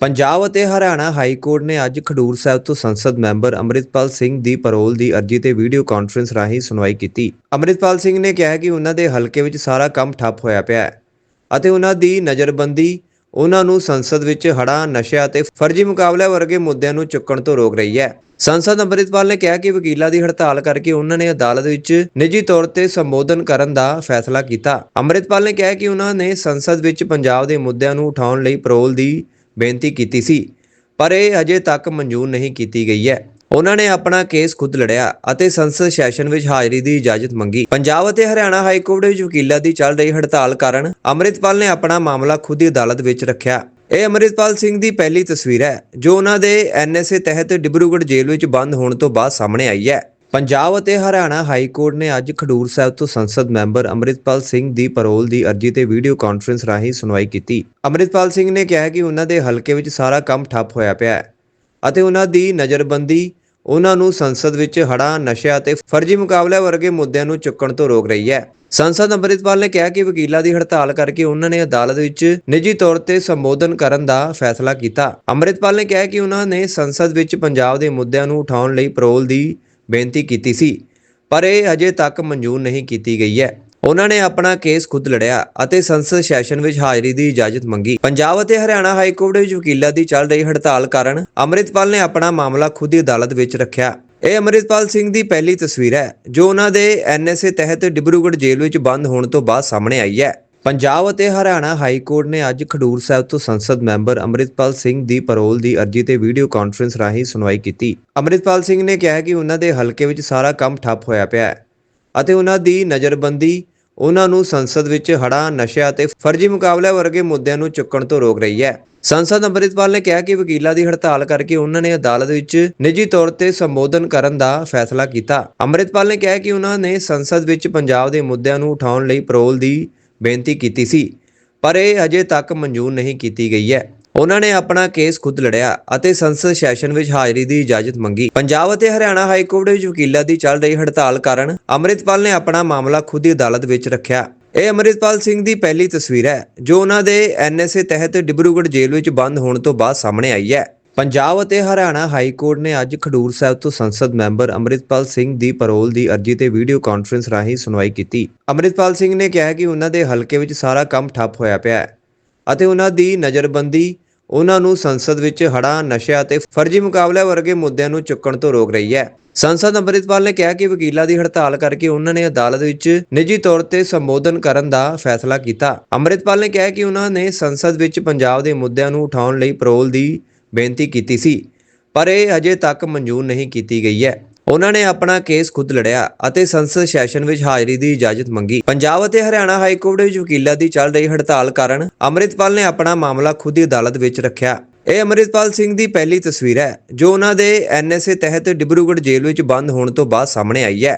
ਪੰਜਾਬ ਅਤੇ Haryana high court ਨੇ ਅੱਜ ਖਡੂਰ ਸਾਹਿਬ ਤੋਂ ਸੰਸਦ ਮੈਂਬਰ ਅੰਮ੍ਰਿਤਪਾਲ ਸਿੰਘ ਦੀ ਪਰੋਲ ਦੀ ਅਰਜ਼ੀ ਤੇ ਵੀਡੀਓ ਕਾਨਫਰੰਸ ਰਾਹੀਂ ਸੁਣਵਾਈ ਕੀਤੀ। ਅੰਮ੍ਰਿਤਪਾਲ ਸਿੰਘ ਨੇ ਕਿਹਾ ਕਿ ਉਹਨਾਂ ਦੇ ਹਲਕੇ ਵਿੱਚ ਸਾਰਾ ਕੰਮ ਠੱਪ ਹੋਇਆ ਪਿਆ ਹੈ ਅਤੇ ਉਹਨਾਂ ਦੀ ਨਜ਼ਰਬੰਦੀ ਉਹਨਾਂ ਨੂੰ ਸੰਸਦ ਵਿੱਚ ਹੜ੍ਹਾਂ, ਨਸ਼ਿਆਂ ਅਤੇ ਫਰਜ਼ੀ ਮੁਕਾਬਲੇ ਵਰਗੇ ਮੁੱਦਿਆਂ ਨੂੰ ਚੁੱਕਣ ਤੋਂ ਰੋਕ ਰਹੀ ਹੈ। ਸੰਸਦ ਅੰਮ੍ਰਿਤਪਾਲ ਨੇ ਕਿਹਾ ਕਿ ਵਕੀਲਾਂ ਦੀ ਹੜਤਾਲ ਕਰਕੇ ਉਹਨਾਂ ਨੇ ਅਦਾਲਤ ਵਿੱਚ ਨਿੱਜੀ ਤੌਰ ਤੇ ਸੰਬੋਧਨ ਕਰਨ ਦਾ ਫੈਸਲਾ ਕੀਤਾ। ਅੰਮ੍ਰਿਤਪਾਲ ਨੇ ਕਿਹਾ ਕਿ ਉਹਨਾਂ ਨੇ ਸੰਸਦ ਵਿੱਚ ਪੰਜਾਬ ਦੇ ਮੁੱਦਿਆਂ ਨੂੰ ਉਠਾਉਣ ਲਈ ਪਰੋਲ ਦੀ ਬੇਨਤੀ ਕੀਤੀ ਸੀ, ਪਰ ਇਹ ਅਜੇ ਤੱਕ ਮਨਜ਼ੂਰ ਨਹੀਂ ਕੀਤੀ ਗਈ ਹੈ। ਉਹਨਾਂ ਨੇ ਆਪਣਾ ਕੇਸ ਖੁਦ ਲੜਿਆ ਅਤੇ ਸੰਸਦ ਸੈਸ਼ਨ ਵਿੱਚ ਹਾਜ਼ਰੀ ਦੀ ਇਜਾਜ਼ਤ ਮੰਗੀ। ਪੰਜਾਬ ਅਤੇ ਹਰਿਆਣਾ ਹਾਈ ਕੋਰਟ ਵਿੱਚ ਵਕੀਲਾਂ ਦੀ ਚੱਲ ਰਹੀ ਹੜਤਾਲ ਕਾਰਨ ਅੰਮ੍ਰਿਤਪਾਲ ਨੇ ਆਪਣਾ ਮਾਮਲਾ ਖੁਦ ਹੀ ਅਦਾਲਤ ਵਿੱਚ ਰੱਖਿਆ। ਇਹ ਅੰਮ੍ਰਿਤਪਾਲ ਸਿੰਘ ਦੀ ਪਹਿਲੀ ਤਸਵੀਰ ਹੈ, ਜੋ ਉਹਨਾਂ ਦੇ ਐਨਐਸਏ ਤਹਿਤ ਡਿਬਰੂਗੜ੍ਹ ਜੇਲ੍ਹ ਵਿੱਚ ਬੰਦ ਹੋਣ ਤੋਂ ਬਾਅਦ ਸਾਹਮਣੇ ਆਈ ਹੈ। ਪੰਜਾਬ ਅਤੇ ਹਰਿਆਣਾ ਹਾਈ ਕੋਰਟ ਨੇ ਅੱਜ ਖਡੂਰ ਸਾਹਿਬ ਤੋਂ ਸੰਸਦ ਮੈਂਬਰ ਅੰਮ੍ਰਿਤਪਾਲ ਸਿੰਘ ਦੀ ਪਰੋਲ ਦੀ ਅਰਜ਼ੀ ਤੇ ਵੀਡੀਓ ਕਾਨਫਰੰਸ ਰਾਹੀਂ ਸੁਣਵਾਈ ਕੀਤੀ। ਅੰਮ੍ਰਿਤਪਾਲ ਸਿੰਘ ਨੇ ਕਿਹਾ ਕਿ ਉਹਨਾਂ ਦੇ ਹਲਕੇ ਵਿੱਚ ਸਾਰਾ ਕੰਮ ਠੱਪ ਹੋਇਆ ਪਿਆ ਹੈ ਅਤੇ ਉਹਨਾਂ ਦੀ ਨਜ਼ਰਬੰਦੀ, ਉਹਨਾਂ ਨੂੰ ਸੰਸਦ ਵਿੱਚ ਹੜ੍ਹਾਂ, ਨਸ਼ਿਆਂ ਅਤੇ ਫਰਜ਼ੀ ਮੁਕਾਬਲੇ ਵਰਗੇ ਮੁੱਦਿਆਂ ਨੂੰ ਚੁੱਕਣ ਤੋਂ ਰੋਕ ਰਹੀ ਹੈ। ਸੰਸਦ ਅੰਮ੍ਰਿਤਪਾਲ ਨੇ ਕਿਹਾ ਕਿ ਵਕੀਲਾਂ ਦੀ ਹੜਤਾਲ ਕਰਕੇ ਉਹਨਾਂ ਨੇ ਅਦਾਲਤ ਵਿੱਚ ਨਿੱਜੀ ਤੌਰ ਤੇ ਸੰਬੋਧਨ ਕਰਨ ਦਾ ਫੈਸਲਾ ਕੀਤਾ। ਅੰਮ੍ਰਿਤਪਾਲ ਨੇ ਕਿਹਾ ਕਿ ਉਹਨਾਂ ਨੇ ਸੰਸਦ ਵਿੱਚ ਪੰਜਾਬ ਦੇ ਮੁੱਦਿਆਂ ਨੂੰ ਉਠਾਉਣ ਲਈ ਪਰੋਲ ਦੀ ਬੇਨਤੀ ਕੀਤੀ ਸੀ, ਪਰ ਇਹ ਅਜੇ ਤੱਕ ਮਨਜ਼ੂਰ ਨਹੀਂ ਕੀਤੀ ਗਈ ਹੈ। ਉਹਨਾਂ ਨੇ ਆਪਣਾ ਕੇਸ ਖੁਦ ਲੜਿਆ ਅਤੇ ਸੰਸਦ ਸੈਸ਼ਨ ਵਿੱਚ ਹਾਜ਼ਰੀ ਦੀ ਇਜਾਜ਼ਤ ਮੰਗੀ। ਪੰਜਾਬ ਅਤੇ ਹਰਿਆਣਾ ਹਾਈ ਕੋਰਟ ਵਿੱਚ ਵਕੀਲਾਂ ਦੀ ਚੱਲ ਰਹੀ ਹੜਤਾਲ ਕਾਰਨ ਅੰਮ੍ਰਿਤਪਾਲ ਨੇ ਆਪਣਾ ਮਾਮਲਾ ਖੁਦ ਹੀ ਅਦਾਲਤ ਵਿੱਚ ਰੱਖਿਆ। ਇਹ ਅੰਮ੍ਰਿਤਪਾਲ ਸਿੰਘ ਦੀ ਪਹਿਲੀ ਤਸਵੀਰ ਹੈ, ਜੋ ਉਹਨਾਂ ਦੇ ਐਨਐਸਏ ਤਹਿਤ ਡਿਬਰੂਗੜ੍ਹ ਜੇਲ੍ਹ ਵਿੱਚ ਬੰਦ ਹੋਣ ਤੋਂ ਬਾਅਦ ਸਾਹਮਣੇ ਆਈ ਹੈ। ਪੰਜਾਬ ਅਤੇ ਹਰਿਆਣਾ ਹਾਈ ਕੋਰਟ ਨੇ ਅੱਜ ਖਡੂਰ ਸਾਹਿਬ ਤੋਂ ਸੰਸਦ ਮੈਂਬਰ ਅੰਮ੍ਰਿਤਪਾਲ ਸਿੰਘ ਦੀ ਪਰੋਲ ਦੀ ਅਰਜ਼ੀ ਤੇ ਵੀਡੀਓ ਕਾਨਫਰੰਸ ਰਾਹੀਂ ਸੁਣਵਾਈ ਕੀਤੀ। ਅੰਮ੍ਰਿਤਪਾਲ ਸਿੰਘ ਨੇ ਕਿਹਾ ਕਿ ਉਹਨਾਂ ਦੇ ਹਲਕੇ ਵਿੱਚ ਸਾਰਾ ਕੰਮ ਠੱਪ ਹੋਇਆ ਪਿਆ ਹੈ ਅਤੇ ਉਹਨਾਂ ਦੀ ਨਜ਼ਰਬੰਦੀ, ਉਹਨਾਂ ਨੂੰ ਸੰਸਦ ਵਿੱਚ ਹੜ੍ਹਾਂ, ਨਸ਼ਿਆਂ ਅਤੇ ਫਰਜ਼ੀ ਮੁਕਾਬਲੇ ਵਰਗੇ ਮੁੱਦਿਆਂ ਨੂੰ ਚੁੱਕਣ ਤੋਂ ਰੋਕ ਰਹੀ ਹੈ। ਸੰਸਦ ਅੰਮ੍ਰਿਤਪਾਲ ਨੇ ਕਿਹਾ ਕਿ ਵਕੀਲਾਂ ਦੀ ਹੜਤਾਲ ਕਰਕੇ ਉਹਨਾਂ ਨੇ ਅਦਾਲਤ ਵਿੱਚ ਨਿੱਜੀ ਤੌਰ ਤੇ ਸੰਬੋਧਨ ਕਰਨ ਦਾ ਫੈਸਲਾ ਕੀਤਾ। ਅੰਮ੍ਰਿਤਪਾਲ ਨੇ ਕਿਹਾ ਕਿ ਉਹਨਾਂ ਨੇ ਸੰਸਦ ਵਿੱਚ ਪੰਜਾਬ ਦੇ ਮੁੱਦਿਆਂ ਨੂੰ ਉਠਾਉਣ ਲਈ ਪਰੋਲ ਦੀ ਬੇਨਤੀ ਕੀਤੀ ਸੀ, ਪਰ ਇਹ ਅਜੇ ਤੱਕ ਮਨਜ਼ੂਰ ਨਹੀਂ ਕੀਤੀ ਗਈ ਹੈ। ਉਹਨਾਂ ਨੇ ਆਪਣਾ ਕੇਸ ਖੁਦ ਲੜਿਆ ਅਤੇ ਸੰਸਦ ਸੈਸ਼ਨ ਵਿੱਚ ਹਾਜ਼ਰੀ ਦੀ ਇਜਾਜ਼ਤ ਮੰਗੀ। ਪੰਜਾਬ ਅਤੇ ਹਰਿਆਣਾ ਹਾਈ ਕੋਰਟ ਵਿੱਚ ਵਕੀਲਾਂ ਦੀ ਚੱਲ ਰਹੀ ਹੜਤਾਲ ਕਾਰਨ ਅੰਮ੍ਰਿਤਪਾਲ ਨੇ ਆਪਣਾ ਮਾਮਲਾ ਖੁਦ ਹੀ ਅਦਾਲਤ ਵਿੱਚ ਰੱਖਿਆ। ਇਹ ਅੰਮ੍ਰਿਤਪਾਲ ਸਿੰਘ ਦੀ ਪਹਿਲੀ ਤਸਵੀਰ ਹੈ, ਜੋ ਉਹਨਾਂ ਦੇ ਐਨਐਸਏ ਤਹਿਤ ਡਿਬਰੂਗੜ੍ਹ ਜੇਲ੍ਹ ਵਿੱਚ ਬੰਦ ਹੋਣ ਤੋਂ ਬਾਅਦ ਸਾਹਮਣੇ ਆਈ ਹੈ। ਪੰਜਾਬ ਅਤੇ ਹਰਿਆਣਾ ਹਾਈ ਕੋਰਟ ਨੇ ਅੱਜ ਖਡੂਰ ਸਾਹਿਬ ਤੋਂ ਸੰਸਦ ਮੈਂਬਰ ਅੰਮ੍ਰਿਤਪਾਲ ਸਿੰਘ ਦੀ ਪਰੋਲ ਦੀ ਅਰਜ਼ੀ ਤੇ ਵੀਡੀਓ ਕਾਨਫਰੰਸ ਰਾਹੀਂ ਸੁਣਵਾਈ ਕੀਤੀ। ਅੰਮ੍ਰਿਤਪਾਲ ਸਿੰਘ ਨੇ ਕਿਹਾ ਕਿ ਉਹਨਾਂ ਦੇ ਹਲਕੇ ਵਿੱਚ ਸਾਰਾ ਕੰਮ ਠੱਪ ਹੋਇਆ ਪਿਆ ਹੈ ਅਤੇ ਉਹਨਾਂ ਦੀ ਨਜ਼ਰਬੰਦੀ, ਉਹਨਾਂ ਨੂੰ ਸੰਸਦ ਵਿੱਚ ਹੜ੍ਹਾਂ, ਨਸ਼ਿਆਂ ਅਤੇ ਫਰਜ਼ੀ ਮੁਕਾਬਲੇ ਵਰਗੇ ਮੁੱਦਿਆਂ ਨੂੰ ਚੁੱਕਣ ਤੋਂ ਰੋਕ ਰਹੀ ਹੈ। ਸੰਸਦ ਅੰਮ੍ਰਿਤਪਾਲ ਨੇ ਕਿਹਾ ਕਿ ਵਕੀਲਾਂ ਦੀ ਹੜਤਾਲ ਕਰਕੇ ਉਹਨਾਂ ਨੇ ਅਦਾਲਤ ਵਿੱਚ ਨਿੱਜੀ ਤੌਰ ਤੇ ਸੰਬੋਧਨ ਕਰਨ ਦਾ ਫੈਸਲਾ ਕੀਤਾ। ਅੰਮ੍ਰਿਤਪਾਲ ਨੇ ਕਿਹਾ ਕਿ ਉਹਨਾਂ ਨੇ ਸੰਸਦ ਵਿੱਚ ਪੰਜਾਬ ਦੇ ਮੁੱਦਿਆਂ ਨੂੰ ਉਠਾਉਣ ਲਈ ਪਰੋਲ ਦੀ ਬੇਨਤੀ ਕੀਤੀ ਸੀ, ਪਰ ਇਹ ਅਜੇ ਤੱਕ ਮਨਜ਼ੂਰ ਨਹੀਂ ਕੀਤੀ ਗਈ ਹੈ। ਉਹਨਾਂ ਨੇ ਆਪਣਾ ਕੇਸ ਖੁਦ ਲੜਿਆ ਅਤੇ ਸੰਸਦ ਸੈਸ਼ਨ ਵਿੱਚ ਹਾਜ਼ਰੀ ਦੀ ਇਜਾਜ਼ਤ ਮੰਗੀ। ਪੰਜਾਬ ਅਤੇ ਹਰਿਆਣਾ ਹਾਈ ਕੋਰਟ ਵਿੱਚ ਵਕੀਲਾਂ ਦੀ ਚੱਲ ਰਹੀ ਹੜਤਾਲ ਕਾਰਨ ਅੰਮ੍ਰਿਤਪਾਲ ਨੇ ਆਪਣਾ ਮਾਮਲਾ ਖੁਦ ਹੀ ਅਦਾਲਤ ਵਿੱਚ ਰੱਖਿਆ। ਇਹ ਅੰਮ੍ਰਿਤਪਾਲ ਸਿੰਘ ਦੀ ਪਹਿਲੀ ਤਸਵੀਰ ਹੈ, ਜੋ ਉਹਨਾਂ ਦੇ ਐਨਐਸਏ ਤਹਿਤ ਡਿਬਰੂਗੜ੍ਹ ਜੇਲ੍ਹ ਵਿੱਚ ਬੰਦ ਹੋਣ ਤੋਂ ਬਾਅਦ ਸਾਹਮਣੇ ਆਈ ਹੈ।